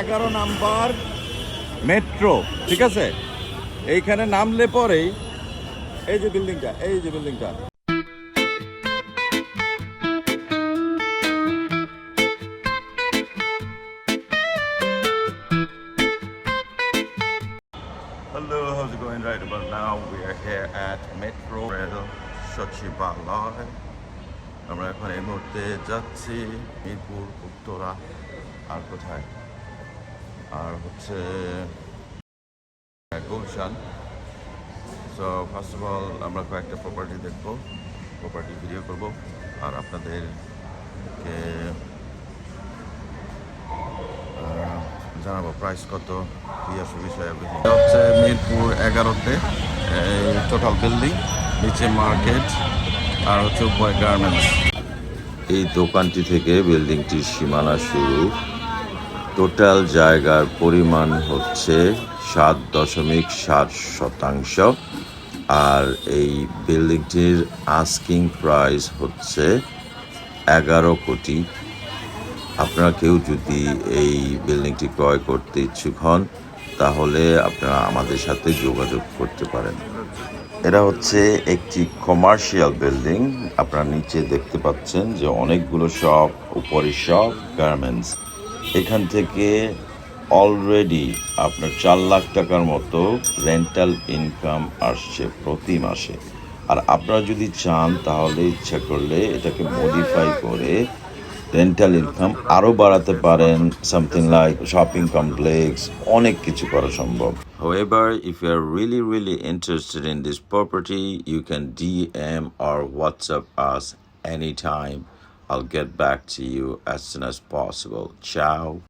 এগারো number. Metro ঠিক আছে? এইখানে নামলে পরেই এই যে বিল্ডিংটা এই যে বিল্ডিংটা। Hello, how's it going? Right about now, we are here at Metro. Rail সচিবালয় আমরা এখন এই মুহূর্তে যাচ্ছি মিরপুর উত্তরা আর কোথায়? আর হচ্ছে Gulshan. So first of all আমরা কয়েকটা প্রপার্টি দেখব প্রপার্টি ভিডিও করব আর আপনাদেরকে আহ, জানাব প্রাইস কত কি এটা হচ্ছে মিরপুর এগারোতে টোটাল বিল্ডিং নিচে মার্কেট আর হচ্ছে উপরে গার্মেন্টস এই দোকানটি থেকে বিল্ডিংটির সীমানা শুরু টোটাল জায়গার পরিমাণ হচ্ছে সাত দশমিক সাত শতাংশ। আর এই বিল্ডিংটির আস্কিং প্রাইস হচ্ছে এগারো কোটি। আপনারা কেউ যদি এই বিল্ডিংটি ক্রয় করতে ইচ্ছুক হন, তাহলে আপনারা আমাদের সাথে যোগাযোগ করতে পারেন। এটা হচ্ছে একটি কমার্শিয়াল বিল্ডিং আপনারা নিচে দেখতে পাচ্ছেন যে অনেকগুলো শপ উপরে শপ গার্মেন্টস এখান থেকে অলরেডি আপনার চার লাখ টাকার মতো রেন্টাল ইনকাম আসছে প্রতি মাসে আর আপনারা যদি চান তাহলে ইচ্ছা করলে এটাকে মডিফাই করে রেন্টাল ইনকাম আরও বাড়াতে পারেন সামথিং লাইক শপিং কমপ্লেক্স অনেক কিছু করা সম্ভব However, if you are really, really interested in this property, you can DM or WhatsApp us anytime. I'll get back to you as soon as possible. Ciao.